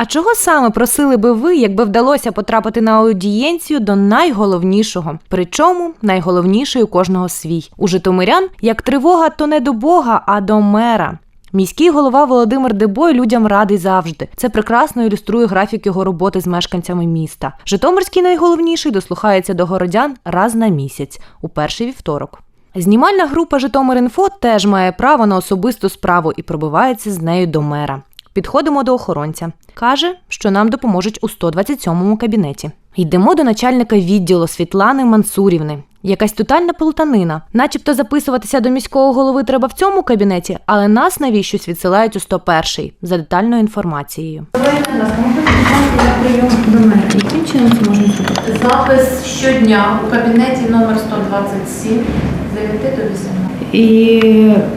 А чого саме просили би ви, якби вдалося потрапити на аудієнцію до найголовнішого? Причому найголовніший у кожного свій. У Житомирян як тривога, то не до Бога, а до мера. Міський голова Володимир Дебой людям радий завжди. Це прекрасно ілюструє графік його роботи з мешканцями міста. Житомирський найголовніший дослухається до городян раз на місяць у перший вівторок. Знімальна група Житомир.Інфо теж має право на особисту справу і пробивається з нею до мера. Підходимо до охоронця. Каже, що нам допоможуть у 127-му кабінеті. Йдемо до начальника відділу Світлани Мансурівни. Якась тотальна плутанина. Начебто записуватися до міського голови треба в цьому кабінеті, але нас навіщось відсилають у 101-й за детальною інформацією. Давайте нас можна підняти на прийом до мера. Яким чином це можна зробити? Запис щодня у кабінеті номер 127 з 9 до 18. І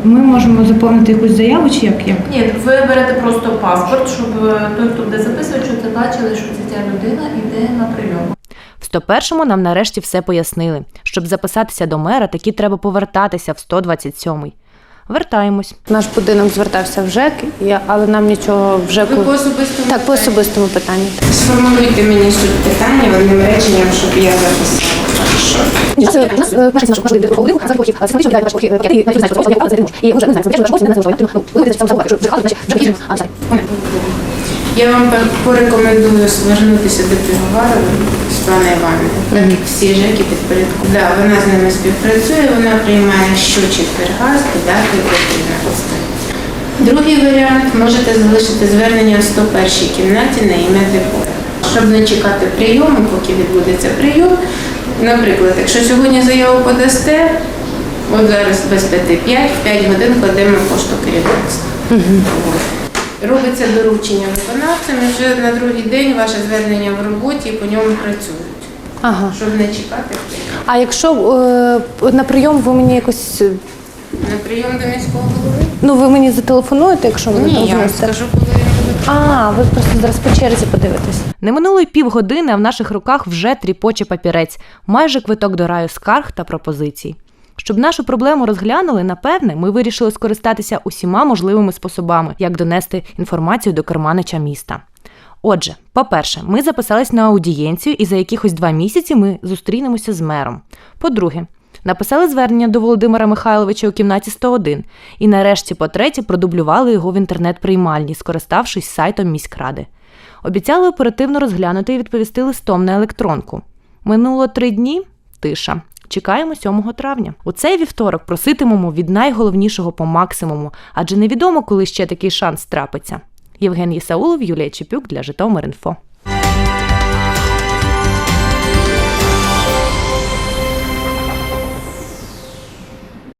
ми можемо заповнити якусь заяву чи як? як? Ні, ви берете просто паспорт, щоб е, той, хто буде записувати, щоб це бачили, що це ця людина йде на прийом. В 101-му нам нарешті все пояснили. Щоб записатися до мера, таки треба повертатися в 127-й. Вертаємось. Наш будинок звертався в ЖЕК, я- але нам нічого в ЖЕКу... Ви по особистому Так, по особистому питанню. Сформулюйте мені суть питання одним реченням, щоб я записала. Це до а зараз хоче віддати пакети, і навіть що я це не можу. І ми вже не знаємо, що наші не знаємо, ну, ви будете там що вже значить, вже підійдемо, а все. Я вам порекомендую звернутися до Півоварової Світлани Івановни. Так як всі ЖЕКи підпорядку. Да, вона з ними співпрацює, вона приймає щочетверга з 9 до 13. Другий варіант можете залишити звернення в 101 кімнаті на ім'я Депоя. Щоб не чекати прийому, поки відбудеться прийом. Наприклад, якщо сьогодні заяву подасте, от зараз без 5, 5, в 5 годин кладемо пошту керівництва. Робиться доручення виконавцям, і вже на другий день ваше звернення в роботі і по ньому працюють, Ага. щоб не чекати. А якщо е, на прийом ви мені якось, е, На прийом до міського голови? ну ви мені зателефонуєте, якщо ви Ні, я вам скажу, коли буду. А, ви просто зараз по черзі подивитесь. Не минуло й півгодини, а в наших руках вже тріпоче папірець, майже квиток до раю скарг та пропозицій. Щоб нашу проблему розглянули, напевне, ми вирішили скористатися усіма можливими способами, як донести інформацію до керманича міста. Отже, по-перше, ми записались на аудієнцію, і за якихось два місяці ми зустрінемося з мером. По-друге, написали звернення до Володимира Михайловича у кімнаті 101 і нарешті, по-третє, продублювали його в інтернет-приймальні, скориставшись сайтом міськради. Обіцяли оперативно розглянути і відповісти листом на електронку. Минуло три дні тиша. Чекаємо 7 травня. У цей вівторок проситимемо від найголовнішого по максимуму, адже невідомо, коли ще такий шанс трапиться. Євген Єсаулов, Юлія Чепюк для Житомир.Інфо.